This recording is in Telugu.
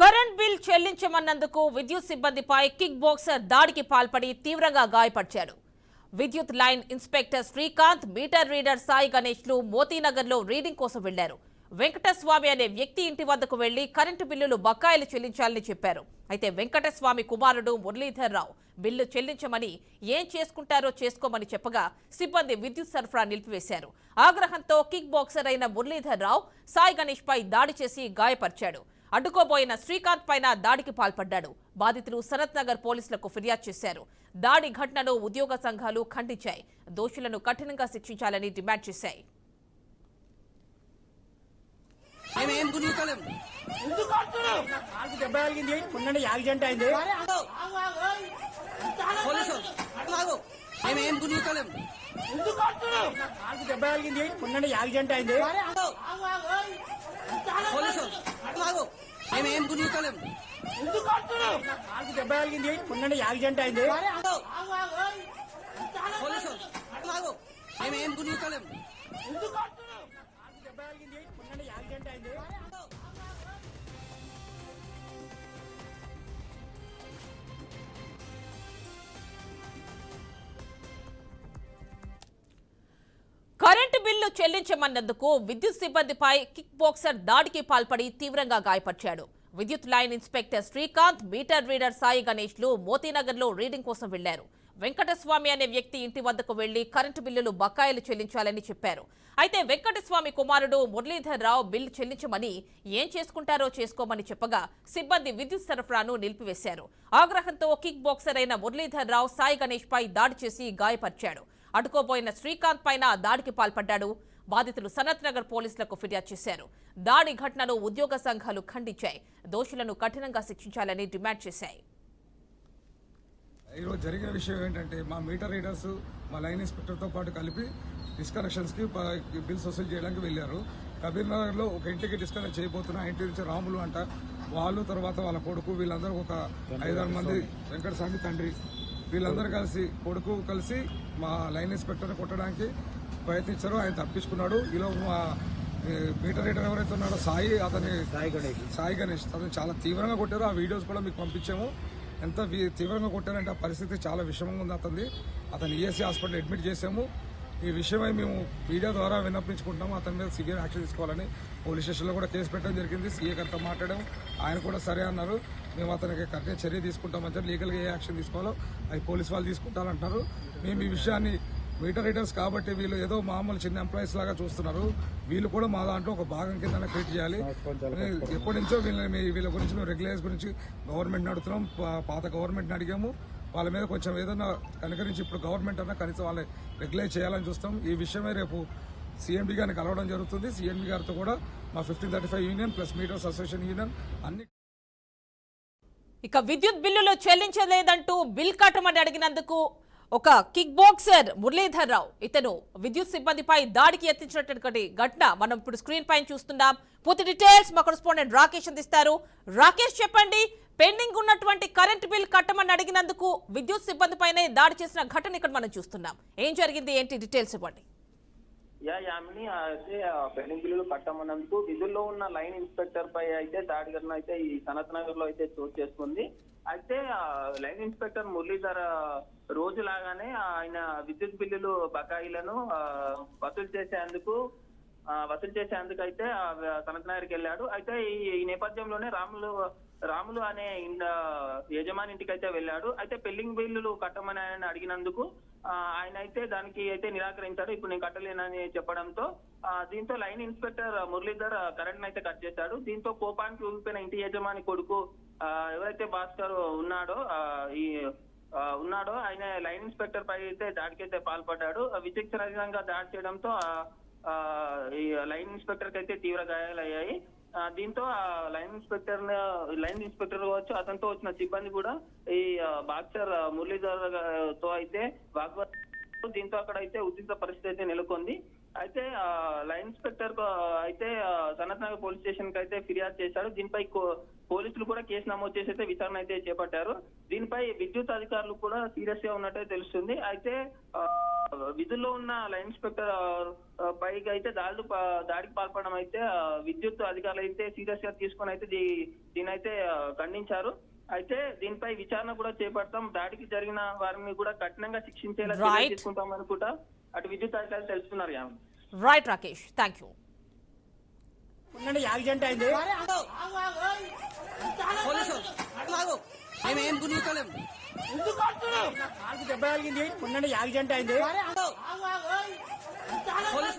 కరెంట్ బిల్ చెల్లించమన్నందుకు విద్యుత్ సిబ్బందిపై కిక్ బాక్సర్ దాడికి పాల్పడి తీవ్రంగా గాయపరిచాడు విద్యుత్ line inspector Srikanth meter reader Sai గణేష్లు మోతీనగర్లో రీడింగ్ కోసం వెళ్ళారు వెంకటస్వామి అనే వ్యక్తి ఇంటి వద్దకు వెళ్ళి కరెంటు బిల్లులు బకాయిలు చెల్లించాలని చెప్పారు. అయితే వెంకటస్వామి కుమారుడు మురళీధర్ రావు బిల్లు చెల్లించమని ఏం చేసుకుంటారో చేసుకోమని చెప్పగా సిబ్బంది విద్యుత్ సరఫరా నిలిపివేశారు. ఆగ్రహంతో కిక్ బాక్సర్ అయిన మురళీధర్ రావు సాయి గణేష్ పై దాడి చేసి గాయపరిచాడు. అడ్డుకోబోయిన శ్రీకాంత్ పైన దాడికి పాల్పడ్డాడు. బాధితులు సనత్ నగర్ పోలీసులకు ఫిర్యాదు చేశారు. దాడి ఘటనను ఉద్యోగ సంఘాలు ఖండించాయి. దోషులను కఠినంగా శిక్షించాలని డిమాండ్ చేశాయి. మేము కాలుకి దెబ్బ మొన్న యాక్సిడెంట్ అయింది. పోలీసు ఆగు మేము ఏం దెబ్బ మొన్న యాక్సిడెంట్ అయింది. పోలీసు ఆగు. మేము ఏం కాలుకి దెబ్బ మొన్న యాక్సిడెంట్ అయింది. చెల్లించమన్నందుకు విద్యుత్ సిబ్బందిపై కిక్ బాక్సర్ దాడికి పాల్పడి తీవ్రంగా గాయపరిచాడు. విద్యుత్ line inspector Srikanth meter reader Sai గణేష్లు మోతీనగర్లో రీడింగ్ కోసం వెళ్ళారు వెంకటస్వామి అనే వ్యక్తి ఇంటి వద్దకు వెళ్ళి కరెంటు బిల్లులు బకాయిలు చెల్లించాలని చెప్పారు. అయితే వెంకటస్వామి కుమారుడు మురళీధర్ రావు బిల్లు చెల్లించమని ఏం చేసుకుంటారో చేసుకోమని చెప్పగా సిబ్బంది విద్యుత్ సరఫరాను నిలిపివేశారు. ఆగ్రహంతో కిక్ బాక్సర్ అయిన మురళీధర్ రావు సాయి గణేష్ పై దాడి చేసి గాయపరిచాడు. అడ్డుకోబోయిన శ్రీకాంత్ పైన దాడికి పాల్పడ్డాడు. బాధితులు సనత్ నగర్ పోలీసులకు ఫిర్యాదు చేశారు. దాడి ఘటనను ఉద్యోగ సంఘాలు ఖండించాయి. దోషులను కఠినంగా శిక్షించాలని డిమాండ్ చేశాయి. ఈరోజు జరిగిన విషయం ఏంటంటే మా మీటర్ రీడర్స్ మా లైన్ ఇన్స్పెక్టర్తో పాటు కలిపి డిస్కనెక్షన్స్కి బిల్స్ వసూలు చేయడానికి వెళ్ళారు. కబీర్ నగర్లో ఒక ఇంటికి డిస్కనెక్ట్ చేయబోతున్న ఇంటి నుంచి రాములు అంట. వాళ్ళు తర్వాత వాళ్ళ కొడుకు వీళ్ళందరూ ఒక ఐదారు మంది వెంకటస్వామి తండ్రి. వీళ్ళందరూ కలిసి కొడుకు కలిసి మా లైన్ ఇన్స్పెక్టర్ని కొట్టడానికి ప్రయత్నించారు. ఆయన తప్పించుకున్నాడు. ఈలో మా మీటర్ రీడర్ ఎవరైతే ఉన్నాడో సాయి అతని సాయి గణేష్. అతను చాలా తీవ్రంగా కొట్టారు. ఆ వీడియోస్ కూడా మీకు పంపించాము. ఎంత తీవ్రంగా కొట్టారంటే ఆ పరిస్థితి చాలా విషమంగా ఉంది అతనిది. అతను ఈఎస్సీ హాస్పిటల్ అడ్మిట్ చేసాము ఈ విషయమై మేము మీడియా ద్వారా విన్నప్పించుకుంటాము అతని మీద సివియర్ యాక్షన్ తీసుకోవాలని పోలీస్ స్టేషన్లో కూడా కేసు పెట్టడం జరిగింది. సీఏ గారితో మాట్లాడడం ఆయన కూడా సరే అన్నారు. మేము అతనికి కఠిన చర్య తీసుకుంటామని చెప్పి లీగల్గా ఏ యాక్షన్ తీసుకోవాలో అవి పోలీస్ వాళ్ళు తీసుకుంటారంటున్నారు. మేము ఈ విషయాన్ని మీటర్ రీడర్స్ కాబట్టి వీళ్ళు ఏదో మామూలు చిన్న ఎంప్లాయీస్ లాగా చూస్తున్నారు. వీళ్ళు కూడా మా దాంట్లో ఒక భాగం కింద క్రియేట్ చేయాలి. ఎప్పటి నుంచో వీళ్ళని వీళ్ళ గురించి మేము రెగ్యులేషన్స్ గురించి గవర్నమెంట్ అడుగుతున్నాం. పాత గవర్నమెంట్ని అడిగాము. వాళ్ళ మీద కొంచెం ఏదైనా కనుకరించి ఇప్పుడు గవర్నమెంట్ అన్నా కనీసం వాళ్ళని రెగ్యులేట్ చేయాలని చూస్తాం. ఈ విషయమే రేపు సీఎండీ గారిని కలవడం జరుగుతుంది. సీఎండీ గారితో కూడా మా fifteen thirty five union plus meters association union అన్ని ఇక విద్యుత్ బిల్లులు చెల్లించలేదంటూ బిల్ కట్టమని అడిగినందుకు ఒక కిక్ బాక్సర్ మురళీధర్ రావు ఇతను విద్యుత్ సిబ్బందిపై దాడికి యత్నించినటువంటి ఘటన మనం ఇప్పుడు స్క్రీన్ పైన చూస్తున్నాం. పూర్తి డీటెయిల్స్ మా కరెస్పాండెంట్ రాకేష్ అందిస్తారు. రాకేష్ చెప్పండి. పెండింగ్ ఉన్నటువంటి కరెంట్ బిల్ కట్టమని అడిగినందుకు విద్యుత్ సిబ్బందిపైనే దాడి చేసిన ఘటన ఇక్కడ మనం చూస్తున్నాం. ఏం జరిగింది? ఏంటి? డీటెయిల్స్ ఇవ్వండి. యా యామిని అయితే ఆ పెండింగ్ బిల్లులు కట్టమన్నందుకు విధుల్లో ఉన్న లైన్ ఇన్స్పెక్టర్ పై అయితే దాడి ఘటన అయితే ఈ సనత్ నగర్లో అయితే చోటు చేసుకుంది. అయితే లైన్ ఇన్స్పెక్టర్ మురళీధర్ రోజు లాగానే ఆయన విద్యుత్ బిల్లులు బకాయిలను వసూలు చేసేందుకు వసూలు చేసేందుకు అయితే సనత్ నగర్కి వెళ్ళాడు. అయితే ఈ నేపథ్యంలోనే రాములు రాములు అనే యజమాని ఇంటికి అయితే వెళ్ళాడు. అయితే పెళ్ళింగ్ బిల్లులు కట్టమని ఆయన అడిగినందుకు ఆయన అయితే దానికి అయితే నిరాకరించాడు. ఇప్పుడు నేను కట్టలేనని చెప్పడంతో దీంతో లైన్ ఇన్స్పెక్టర్ మురళీధర్ కరెంట్ అయితే కట్ చేశాడు. దీంతో కోపానికి ఊగిపోయిన ఇంటి యజమాని కొడుకు ఎవరైతే భాస్కర్ ఉన్నాడో ఈ ఉన్నాడో ఆయన లైన్ ఇన్స్పెక్టర్ పై అయితే దాడికైతే పాల్పడ్డాడు. విచక్షణంగా దాడి చేయడంతో ఈ లైన్ ఇన్స్పెక్టర్కి అయితే తీవ్ర గాయాలయ్యాయి. దీంతో ఆ లైన్ ఇన్స్పెక్టర్ లైన్ ఇన్స్పెక్టర్ కావచ్చు అతనితో వచ్చిన సిబ్బంది కూడా ఈ బాక్సర్ మురళీధర్తో అయితే వాగ్వాదం దీంతో అక్కడ అయితే ఉద్రిక్త పరిస్థితి అయితే నెలకొంది. అయితే లైన్ ఇన్స్పెక్టర్ అయితే సనత్ నగర్ పోలీస్ స్టేషన్కి అయితే ఫిర్యాదు చేశాడు. దీనిపై పోలీసులు కూడా కేసు నమోదు చేసి అయితే విచారణ అయితే చేపట్టారు. దీనిపై విద్యుత్ అధికారులు కూడా సీరియస్గా ఉన్నట్టే తెలుస్తుంది. అయితే విధుల్లో ఉన్న లైన్ ఇన్స్పెక్టర్ పైకి అయితే దాడులు దాడికి పాల్పడడం అయితే విద్యుత్ అధికారులు అయితే సీరియస్గా తీసుకొని అయితే దీ- దీనైతే ఆ, ఖండించారు. అయితే దీనిపై విచారణ కూడా చేపడతాం. దాడికి జరిగిన వారిని కూడా కఠినంగా శిక్షించేలా. తీసుకుంటాం అనుకుంటా. అటు విద్యుత్ అధికారులు తెలుసుకున్నారు right Rakesh thank you accident అయింది. పోలీసు కాలుకు దెబ్బ మొన్న యాక్సిడెంట్ అయింది. పోలీసు